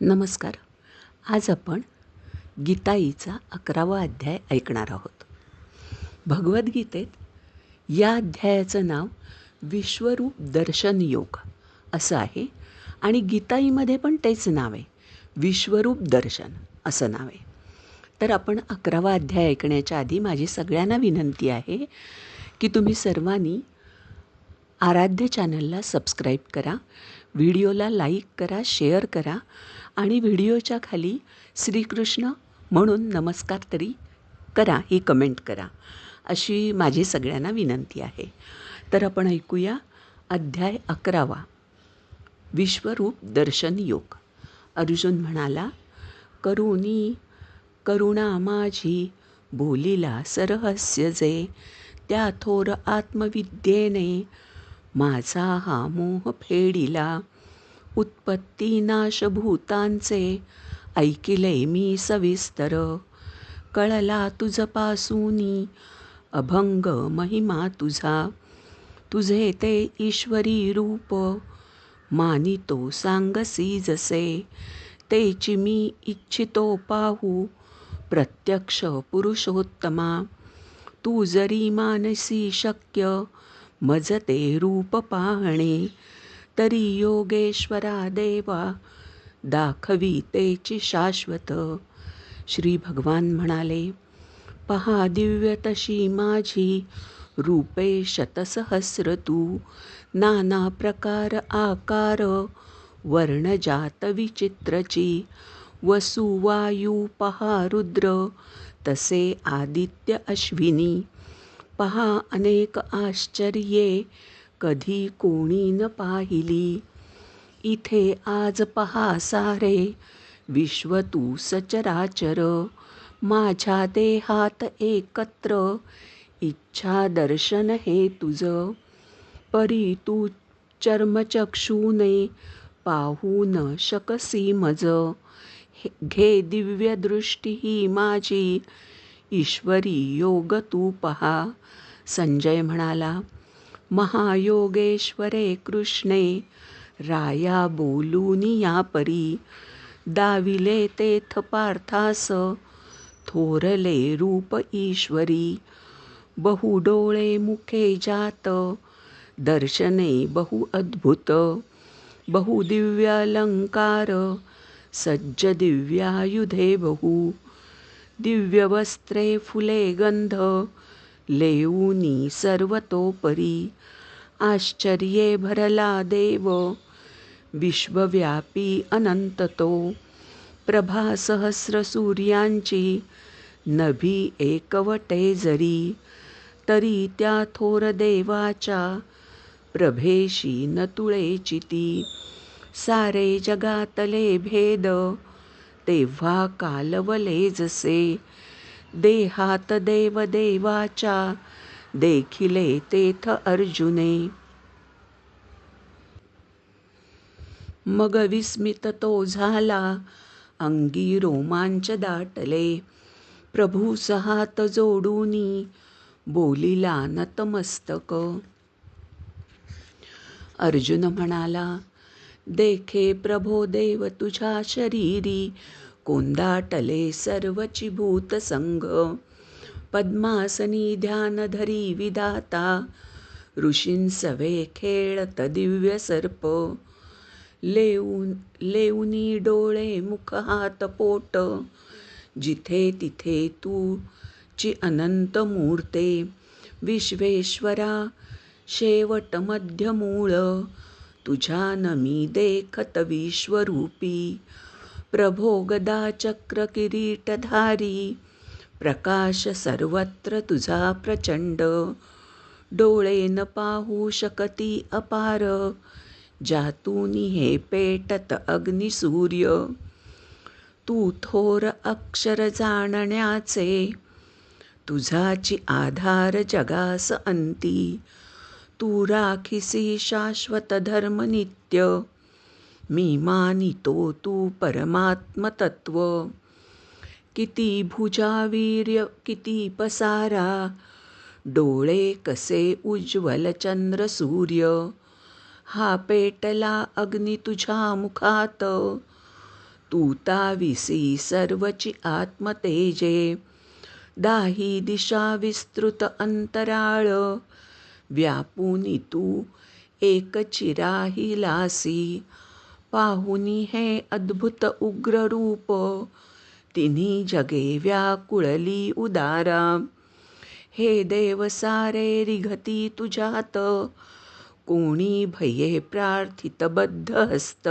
नमस्कार. आज आपण गीताईचा अकरावा अध्याय ऐकणार आहोत. भगवद्गीतेत या अध्यायाचं नाव विश्वरूप दर्शन योग असं आहे आणि गीताईमध्ये पण तेच नाव आहे. विश्वरूप दर्शन असं नाव आहे. तर आपण अकरावा अध्याय ऐकण्याच्या आधी माझी सगळ्यांना विनंती आहे की तुम्ही सर्वांनी आराध्य चॅनलला सबस्क्राईब करा व्हिडिओला लाईक करा शेअर करा आणि व्हिडिओच्या खाली श्रीकृष्ण म्हणून नमस्कार तरी करा ही कमेंट करा अशी माझी सगळ्यांना विनंती आहे. तर आपण ऐकूया अध्याय अकरावा विश्वरूप दर्शन योग. अर्जुन म्हणाला करुणी करुणा माझी बोलिला सरहस्य जे त्या थोर आत्मविद्येने माझा हा मोह फेडिला. उत्पत्ती नाशभूतांचे ऐकिले मी सविस्तर. कळला तुझपासूनी अभंग महिमा तुझा. तुझे ते ईश्वरी रूप मानितो सांगसी जसे. तेची मी इच्छितो पाहू प्रत्यक्ष पुरुषोत्तमा. तू जरी मानसी शक्य मजते रूप पाहणे तरी योगेश्वरा देवा दाखवी तेची शाश्वत. श्री भगवान म्हणाले पहा दिव्य तशी माझी रूपे शतसहस्र तू. नाना प्रकार आकार वर्णजात विचित्रची. वसुवायू पहा रुद्र तसे आदित्य अश्विनी. पहा अनेक आश्चर्ये कधी कोणी न पाहिली. इथे आज पहा सारे विश्व तू सचराचर. माझ्या देहात एकत्र इच्छा दर्शन हे तुझ. परी तू चर्मचक्षूने पाहू न शकसी मज. घे दिव्य दृष्टी ही माझी. ईश्वरी योग तू पहा. संजय म्हणाला महायोगेश्वरे कृष्णे राया बोलून या परी दाविले तेथ पार्थास थोरले रूप ईश्वरी बहु डोळे मुखे जात दर्शने बहु अद्भुत बहु दिव्यालंकार सज्ज दिव्यायुधे बहु दिव्यवस्त्रे फुले गंध लेऊनी सर्वतोपरी. आश्चर्ये भरला देव विश्वव्यापी अनंत तो प्रभा सहस्र सूर्यांची नभी एकवटे जरी. तरी त्या थोर देवाच्या प्रभेशी न तुळे चिती सारे जगातले भेद तेव्हा कालवले जसे. देहात देव देवाच्या देखिले तेथ अर्जुने. मग विस्मित तो झाला अंगी रोमांच दाटले. प्रभू सहात जोडूनी बोलिला नतमस्तक अर्जुन म्हणाला देखे प्रभो देव तुझ्या शरीरी कोंदाटले सर्वची भूतसंघ पद्मासनी ध्यानधरी विधाता ऋषींसवे खेळत दिव्य सर्प लेऊन लेऊनी डोळे मुख हात पोट। जिथे तिथे तू ची अनंत मूर्ते। विश्वेश्वरा शेवट मध्य मूळ तुझ्या नमी देखत विश्वरूपी। प्रभो गदा चक्र किरीटधारी प्रकाश सर्वत्र तुझा प्रचंड. डोळे न पाहू शकती अपार जातूनी हे पेटत अग्निसूर्य. तू थोर अक्षर जाणण्याचे तुझाची आधार जगास अंती. तू राखिसी शाश्वत धर्म नित्य मी मानितो तू परमात्मतत्व किती भुजावीर्य किती पसारा। डोळे कसे उज्ज्वल चंद्र सूर्य। हा पेटला अग्नी तुझ्या मुखात। तू ताविसी सर्वची आत्मतेजे। दाही दिशा विस्तृत अंतराळ। व्यापुनी तू एक चिराहिलासी पाहुनी हे अद्भुत उग्र रूप। तिन्ही जगे व्याकुळली उदारा। हे देव सारे रिघती तुझ्यात। कोणी भये प्रार्थित बद्ध हस्त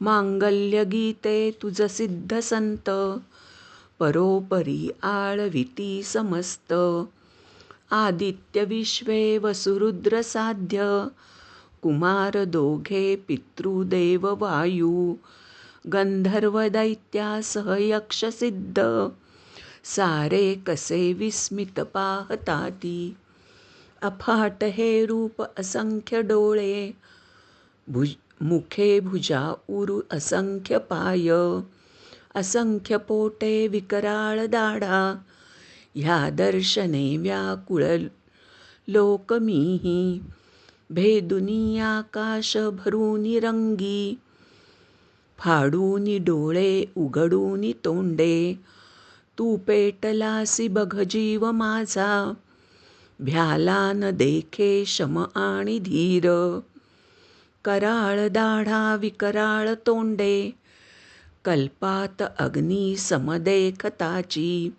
मांगल्य गीते तुझ सिद्ध संत। परोपरी आळविती समस्त। आदित्य विश्वे वसुरुद्र साध्य। कुमार दोघे पितृदेव वायू. गंधर्व दैत्यासह यक्षसिद्ध सारे कसे विस्मित पाहताती. अफाट हे रूप असंख्य डोळे. भुज मुखे भुजा उरु असंख्य पाय. असंख्य पोटे विकराळ दाढा. ह्या दर्शने व्याकुळ लोकमीही. भेदुनी आकाश भरूनी रंगी फाडूनी डोळे उघडूनी तोंडे तू पेटलासी बघ जीव माझा भ्याला न देखे शम आणि धीर कराळ दाढा विकराळ तोंडे कल्पात अग्नी समदेखताची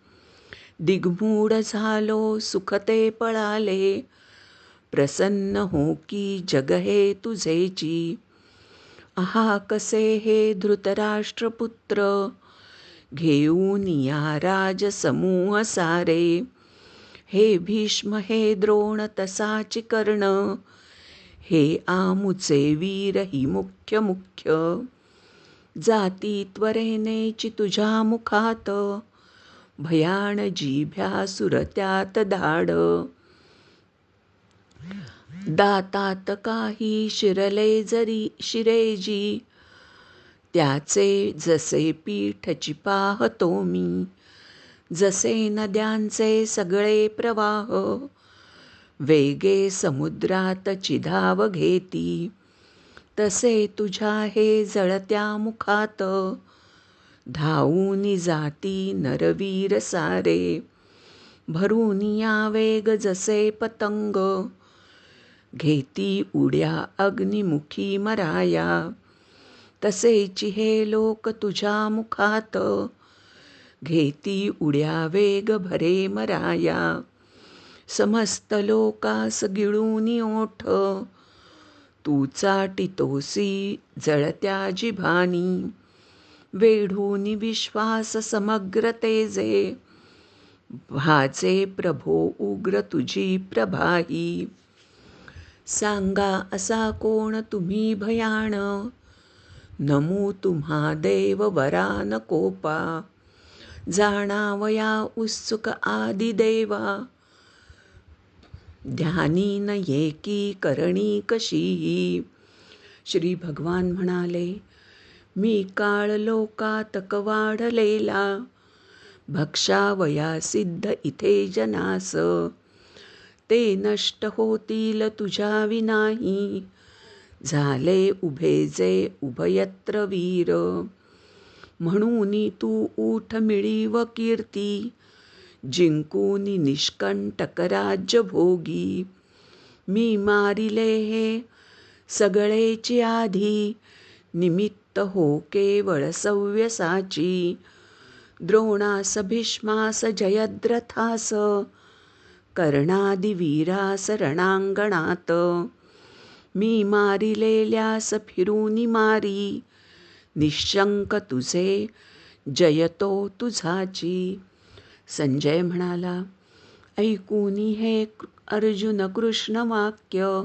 दिग्मूढ झालो सुखते पळाले प्रसन्न हो की जग हे तुझेची आहा कसे हे धृतराष्ट्रपुत्र? घेऊन या राजसमूह सारे। हे भीष्म हे द्रोण तसाची कर्ण। हे आमुचे वीर ही मुख्य मुख्य। जाती त्वरेनेची तुझ्या मुखात। भयाण जिभ्या सुरत्यात धाड। दातात काही शिरले जरी शिरेजी त्याचे जसे पीठची पाहतो मी जसे नद्यांचे सगळे प्रवाह वेगे समुद्रात चिधाव घेती तसे तुझ्या हे जळत्या मुखात धावून जाती नरवीर सारे भरून या वेग जसे पतंग घेती उड्या अग्निमुखी मराया. तसेची हे लोक तुझ्या मुखात. घेती उड्या वेग भरे मराया. समस्त लोकास गिळूनी ओठ. तू चाटितोसी जळत्या जिभानी. वेढूनी विश्वास समग्र तेजे. भाजे प्रभो उग्र तुझी प्रभाही सांगा असा कोण तुम्ही भयाण? नमू तुम्हा देव वरान कोपा. जाणावया उत्सुक आदिदेवा ध्यानी न येकी करणी कशी? श्री भगवान म्हणाले मी काळ लोकात वाढलेला भक्षावया सिद्ध इथे जनास. ते नष्ट होतील तुझ्या विनाही झाले उभे जे उभयत्र वीर. म्हणून तू ऊठ मिळी व कीर्ती. जिंकूनी निष्कंटक राज्य भोगी मी मारिले हे सगळेची आधी. निमित्त हो केवळ सव्यसाची. द्रोणास भीष्मास जयद्रथास कर्णादिवीरास रणांगणात मी मारिलेल्यास फिरूनी मारी निशंक तुझे जयतो तुझाची. संजय म्हणाला ऐकूनी हे अर्जुन कृष्ण वाक्य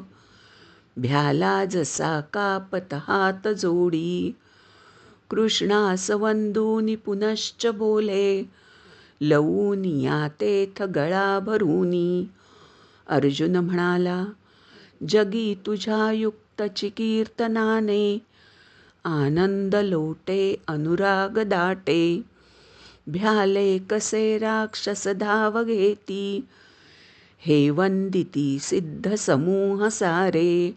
भ्याला जसा कापत हात जोडी. कृष्णास वंदूनी पुनश्च बोले लवूनिया तेथ गळा भरूनी. अर्जुन म्हणाला जगी तुझ्या युक्तची कीर्तनाने आनंद लोटे अनुराग दाटे. भ्याले कसे राक्षस धाव घेती? हे वंदिती सिद्ध समूह सारे.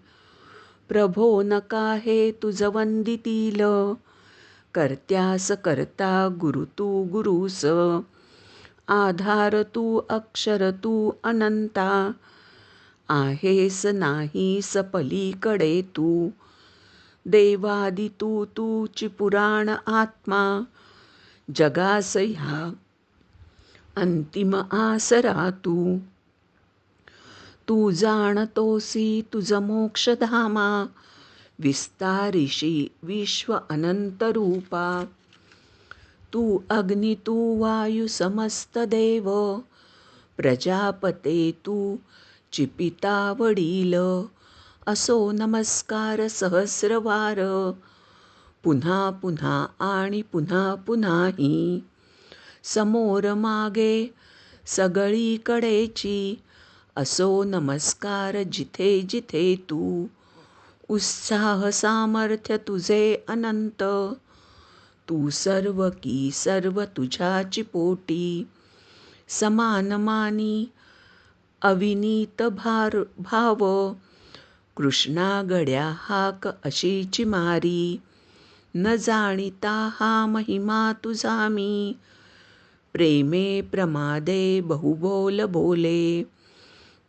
प्रभो नका हे तुझ वंदितील. कर्त्यास करता गुरु तू गुरुस. आधार तू अक्षर तू अनंता। आहेस नाहीस पलीकडे तू। देवादी तू तूची पुराण आत्मा। जगास ह्या अंतिम आसरा तू। तू जाणतोसी तुझ मोक्षधामा। विस्तारिशी विश्व अनंत रूपा। तू अग्नि तू वायू समस्त देव. प्रजापते तू चिपिता वडील. असो नमस्कार सहस्रवार. पुन्हा पुन्हा आणि पुन्हा पुन्हाही. समोर मागे सगळीकडेची. असो नमस्कार जिथे जिथे तू. उत्साह सामर्थ्य तुझे अनंत. तू सर्व की सर्व तुझ्याची पोटी. समानमानी अविनीत भार भाव. कृष्णा गड्या हाक अशीची मारी. न जाणिता हा महिमा तुझा मी. प्रेमे प्रमादे बहुबोल बोले.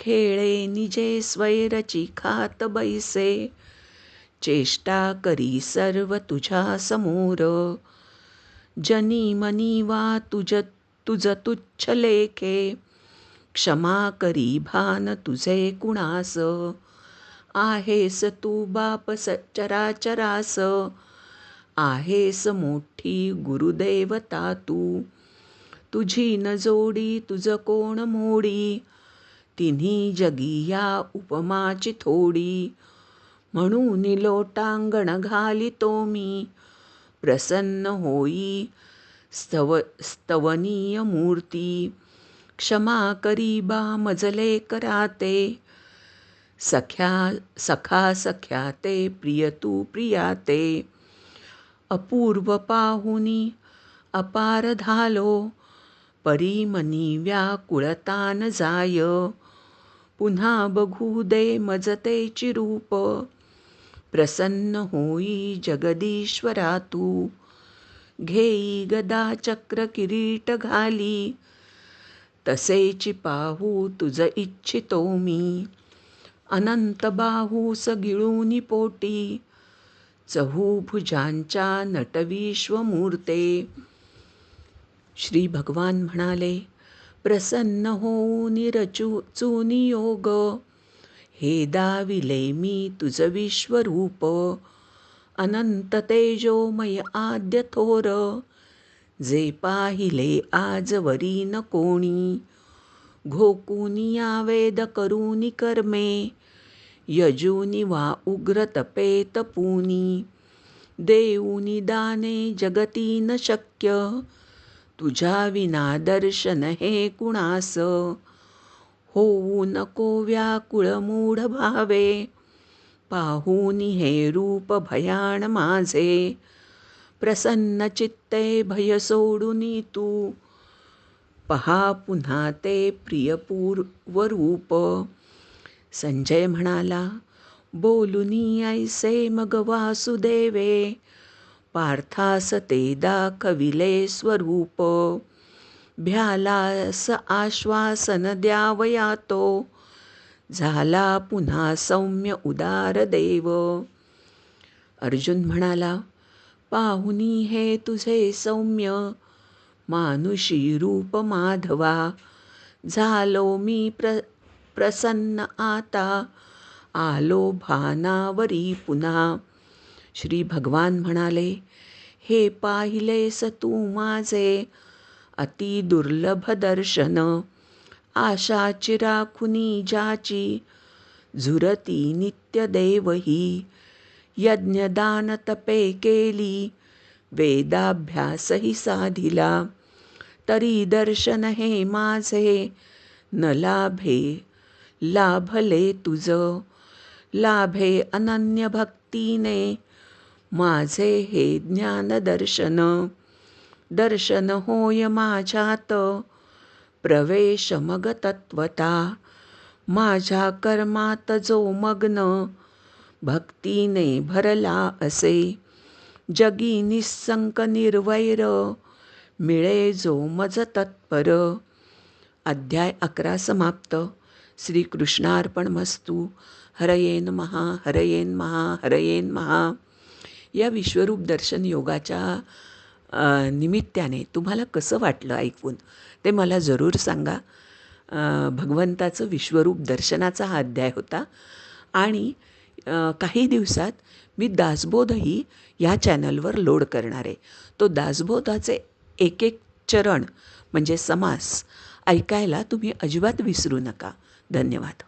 खेळे निजे स्वैरची खात बैसे. चेष्टा करी सर्व तुझ्या समोर. जनी मनी वा तुझ तुझ तुच्छ लेखे. क्षमा करी भान तुझे कुणास. आहेस तू बाप चराचरास. आहेस मोठी गुरुदेवता तू. तुझी न जोडी तुझ कोण मोडी? तिन्ही जगी या उपमाची थोडी. म्हणून लोटांगण घालितो मी. प्रसन्न होई स्तव स्तवनीय मूर्ती. क्षमा करी बा मजले कराते सख्या सखा सख्या ते प्रिय तू प्रियाते. अपूर्व पाहुनी अपार धालो. परीमनी व्याकुळतान जाय. पुन्हा बघू दे मजतेची रूप. प्रसन्न होई जगदीश्वरा तू. घेई गदा चक्र किरीट घाली. तसेची पाहू तुझ इच्छितो मी. अनंत बाहूस गिळूनी पोटी. चहू भुजांच्या नटविश्वमूर्ते. श्री भगवान म्हणाले प्रसन्न होऊनी रचू चुनी योग हे दाविले मी तुझ विश्वरूप. अनंत तेजोमय आद्य थोर. जे पाहिले आजवरी न कोणी. घोकुनी आवेद वेद करूनी कर्मे. यजुनी वा उग्र तपेत पुनी. देऊनी दाने जगती न शक्य. तुझ्या विना दर्शन हे कुणास? होऊ नको व्याकुळ मूढ भावे पाहुनी हे रूप भयाण माझे. प्रसन्न चित्ते भय सोडूनी तू. पहा पुन्हा ते प्रियपूर्वरूप संजय म्हणाला बोलुनी ऐसे मग वासुदेवे. पार्थास ते दाखविले स्वरूप. भ्यालास आश्वासन द्यावया तो झाला पुन्हा सौम्य उदार देव. अर्जुन म्हणाला पाहुनी हे तुझे सौम्य. मानुषी रूप माधवा. झालो मी प्र प्रसन्न आता. आलो भानावरी पुन्हा. श्री भगवान म्हणाले हे पाहिलेस तू माझे. अति दुर्लभ दर्शन. आशा चिराखुनी ज्याची झुरती नित्य देवही. यज्ञदान तपे केली वेदाभ्यासही साधिला. तरी दर्शन हे माझे न लाभे लाभले तुझ. लाभे अनन्य भक्तीने माझे हे ज्ञानदर्शन. दर्शन होय माझ्यात. प्रवेश मग तत्वता माझ्या कर्मात जो मग्न भक्तीने भरला असे. जगी निसंक निर्वैर. मिळे जो मज तत्पर अध्याय अकरा समाप्त. श्रीकृष्णार्पण मस्तू हरयेन महा हरयेन महा हरयेन महा या विश्वरूप दर्शन योगाच्या निमित्ताने तुम्हाला कसं वाटलं ऐकून? ते मला जरूर सांगा. भगवंताचं विश्वरूप दर्शनाचा हा अध्याय होता. आणि काही दिवसात मी दासबोधही ह्या चॅनलवर लोड करणार आहे. तो दासबोधाचे एक एक चरण म्हणजे समास ऐकायला तुम्ही अजिबात विसरू नका. धन्यवाद.